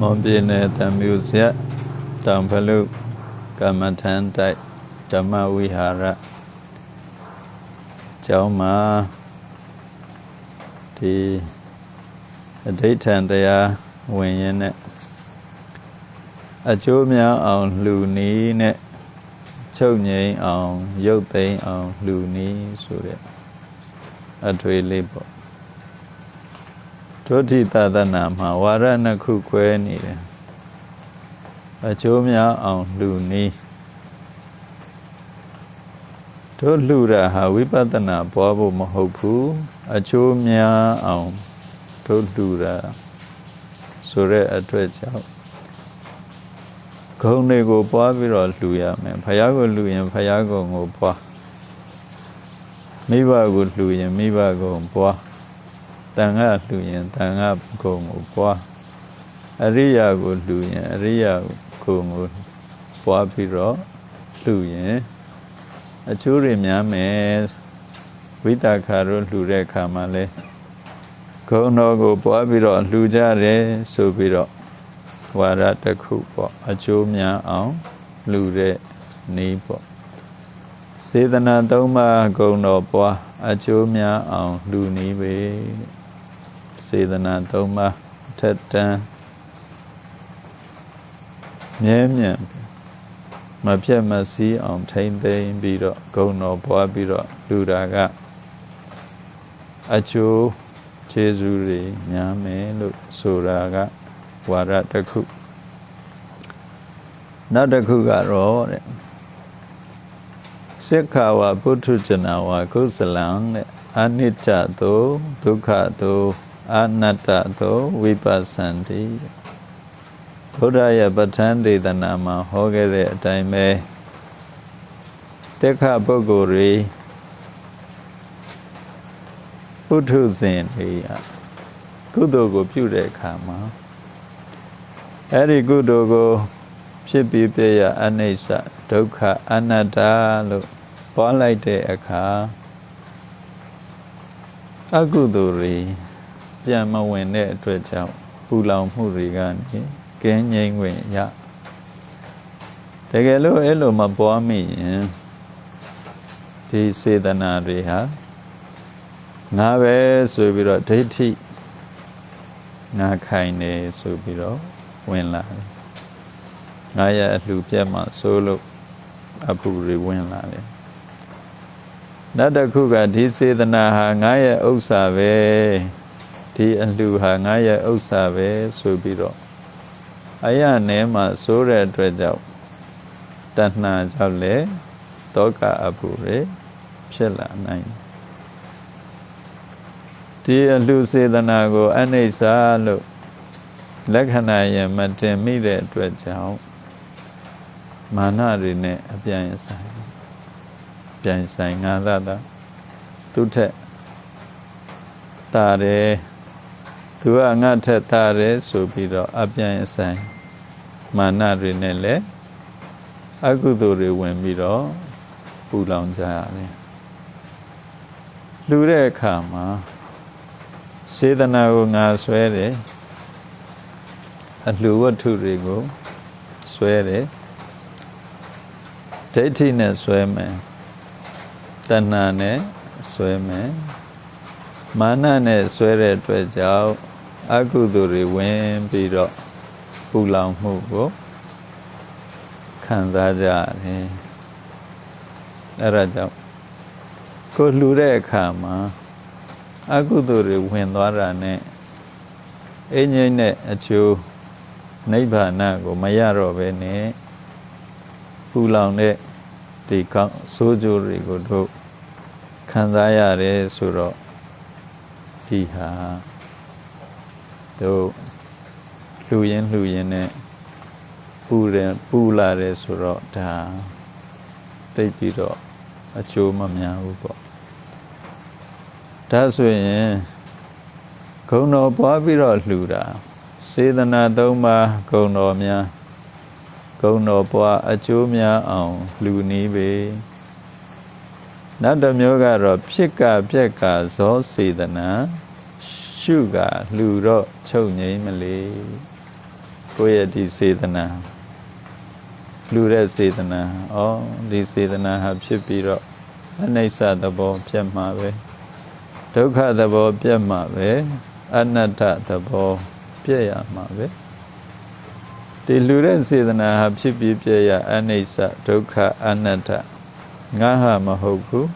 မောင်ပြည်နယ်တံမျိုးဆက်တောင်ဖလုကမ္မထန်တိုက်ဓမ္မဝိဟာရကျောင်းမှာဒီအဋိဋ္ဌံတရားဝင်ရင်နဲ့အကျိုးများအောင်လှူနီးနဲ့ချုပ်ငိမ့်အောင်ရုပ်သိမ်းအောင်လှူနီးဆိုတဲ့အထွေလေးပေါ့ ဒုတိတသနာမှာဝါရနှစ်ခု꿰နေတယ်အကျိုးများအောင်လှူနီးတို့လှူတာဟာဝိပဿနာပွားဖို့မဟုတ်ဘူးအကျိုးများအောင်တို့လှူတာဆိုတဲ့အတွက်ကြောင့်ဂုံတွေကိုပွားပြီးတော့လှူရမယ်ဖယားကိုလှူရင်ဖယားကုံကိုပွားမိဘကိုလှူရင်မိဘကုံပွား တန်ခါလှူရင်တန်ခါကုံကိုပွားအရိယာကိုလှူရင်အရိယာကုံကိုပွားပြီးတော့လှူရင်အချိုးတွေများမယ်ဝိတာခါတို့လှူတဲ့အခါမှာလဲဂုံတော်ကိုပွားပြီးတော့လှူကြတယ်ဆိုပြီးတော့ဝါရတစ်ခုပေါ့အကျိုးများအောင်လှူတဲ့နေပေါ့စေတနာသုံးပါးဂုံတော်ပွားအကျိုးများအောင်လှူနေပဲ စေတနာသုံးပါးထက်တန်းမြဲမြံမပြတ်မစည်းအောင်ထိမ့်သိမ်းပြီးတော့ဂုံတော်ပွားပြီးတော့လူတာကအကျိုးကျေးဇူးတွေများမယ်လို့ဆိုတာကဝါရတစ်ခုနောက်တစ်ခုကတော့တဲ့စိက္ခာဝပုထုဇနာဝကုသလံတဲ့အနိစ္စတောဒုက္ခတော အနတ္တတောဝိပဿန္တိဘုရားရဲ့ပဋ္ဌာန်းဒေသနာမှာဟောခဲ့တဲ့အတိုင်းပဲတက်ခပုဂ္ဂိုလ်တွေပုထုဇဉ်တွေကုသိုလ်ကိုပြုတဲ့အခါမှာအဲ့ဒီကုသိုလ်ကို ဖြစ်ပြီးပြရအနိစ္စဒုက္ခအနတ္တလို့ပွားလိုက်တဲ့အခါအကုသိုလ်တွေ ပြန်မဝင်တဲ့အတွက်ကြောင့်ပူလောင်မှုတွေကနေကင်းငြိမ်းဝင်ရတကယ်လို့အဲ့လိုမပွားမိရင်ဒီစေတနာတွေဟာငါပဲဆိုပြီးတော့ဒိဋ္ဌိငါခိုင်နေဆိုပြီးတော့ဝင်လာတယ်ငါရဲ့အလှပြက်မှဆိုလို့အပူတွေဝင်လာတယ်နောက်တစ်ခုကဒီစေတနာဟာငါရဲ့ဥစ္စာပဲ ဒီအလှဟာငါရဲ့ဥစ္စာပဲဆိုပြီးတော့အယနဲမှာဆိုတဲ့အတွက်ကြောင့်တဏှာကြောင့်လေတောကအပူတွေဖြစ်လာနိုင်ဒီအလှစေတနာကိုအနိစ္စလို့လက္ခဏာယမတင်မိတဲ့အတွက်ကြောင့်မာနတွေနဲ့အပြိုင်ဆိုင်ပြိုင်ဆိုင်ငါသာသာသူထက်တာတယ် သူကငါထက်တာတယ်ဆိုပြီးတော့အပြိုင်ဆိုင်မာနတွေနဲ့လည်းအကုသိုလ်တွေဝင်ပြီးတော့ပူလောင်ကြရတယ်လူတဲ့အခါမှာစေတနာကိုငါဆွဲတယ်အလှဝတ္ထုတွေကိုဆွဲတယ်ဒိဋ္ဌိနဲ့ဆွဲမယ်တဏှာနဲ့ဆွဲမယ်မာနနဲ့ဆွဲတဲ့အတွက်ကြောင့် အကုသိုလ်တွေဝင်ပြီးတော့ပူလောင်မှုကိုခံစားကြရတယ်အဲ့ဒါကြောင့်ကိုလှူတဲ့အခါမှာအကုသိုလ်တွေဝင်သွားတာနဲ့အင်းငိမ့်တဲ့အကျိုးနိဗ္ဗာန်ကိုမရတော့ဘဲနဲ့ပူလောင်တဲ့ဒီကောင်းဆိုးကြိုးတွေကိုတို့ခံစားရတယ်ဆိုတော့ဒီဟာ တို့လှူရင်လှူရင်နဲ့ပူတယ်ပူလာတယ်ဆိုတော့ဒါတိတ်ပြီးတော့အကျိုးမများဘူးပေါ့ဒါဆိုရင်ဂုံတော်ပွားပြီးတော့လှူတာစေတနာသုံးပါးဂုံတော်များဂုံတော်ပွားအကျိုးများအောင်လှူနည်းပေနောက်တစ်မျိုးကတော့ဖြစ်ကပြက်ကဇောစေတနာ ရှုကလှူတော့ချုပ်ငိမ့်မလေးကိုယ့်ရဲ့ဒီစေတနာလူတဲ့စေတနာဩဒီစေတနာဟာဖြစ်ပြီးတော့အနိစ္စသဘောပြတ်မှာပဲဒုက္ခသဘောပြတ်မှာပဲအနတ္တသဘောပြတ်ရမှာပဲဒီလူတဲ့စေတနာဟာဖြစ်ပြီးပြည့်ရအနိစ္စဒုက္ခအနတ္တငါဟာမဟုတ်ဘူး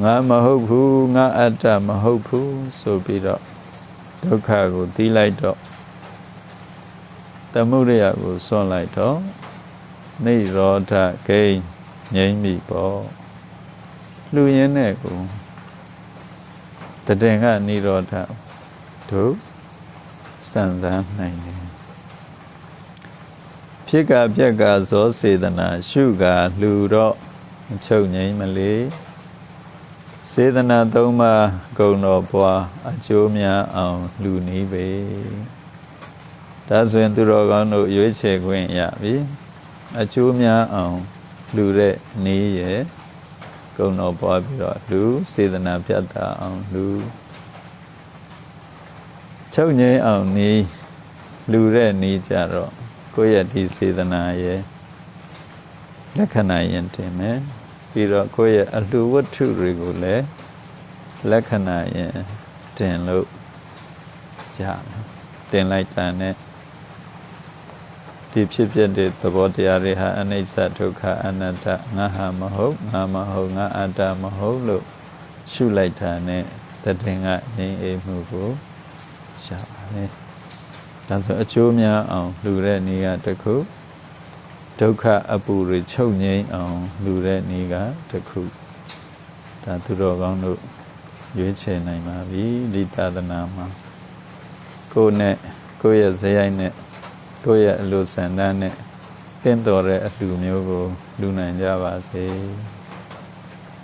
ငါမဟုတ်ဘူးငါအတ္တမဟုတ်ဘူးဆိုပြီးတော့ဒုက္ခကိုသိလိုက်တော့သမုဒယကိုစွန့်လိုက်တော့နေရောဓဂိမ်းငြိမ့်ပြီပေါ့လူရင်းနဲ့ကိုတည်ငါနိရောဓတို့စံစမ်းနိုင်တယ်ဖြစ်ကပြက်ကဇောစေတနာရှုကလူတော့အချုပ်ငိမ့်မလေး စေတနာသုံးပါးဂုဏ်တော်ဘွားအကျိုးများအောင်လူနီးပေဒါဆိုရင်သူတော်ကောင်းတို့ရွေးချယ်ခွင့်ရပြီအကျိုးများအောင်လူတဲ့နီးရဲ့ဂုဏ်တော်ဘွားပြီးတော့လူစေတနာပြတ်တာအောင်လူချုပ်ငိမ့်အောင်နီးလူတဲ့နီးကြတော့ကိုယ့်ရဲ့ဒီစေတနာရဲ့လက္ခဏာရင်တင်မယ် ပြီးတော့ကိုယ့်ရဲ့အလှဝတ္ထုတွေကိုလည်းလက္ခဏာရင်တင်လို့ရမယ်တင်လိုက်တာနဲ့ဒီဖြစ်ဖြစ်တဲ့သဘောတရားတွေဟာအနိစ္စဒုက္ခအနတ္တငါဟာမဟုတ်ငါမဟုတ်ငါအတ္တမဟုတ်လို့ရှုလိုက်တာနဲ့တည်ငါငြိမ်းအေးမှုကိုရပါတယ်ဒါဆိုအကျိုးများအောင်လူတဲ့နေကတစ်ခု ဒုက္ခအပူတွေချုပ်ငြိမ်းအောင်လူတဲ့နေကတစ်ခုဒါသူတော်ကောင်းတို့ရွေးချယ်နိုင်ပါပြီဒီသာသနာမှာကိုယ်နဲ့ကိုယ့်ရဲ့ဇယိုက်နဲ့ကိုယ့်ရဲ့အလိုဆန္ဒနဲ့တင့်တော်တဲ့အလှမျိုးကိုလူနိုင်ကြပါစေ။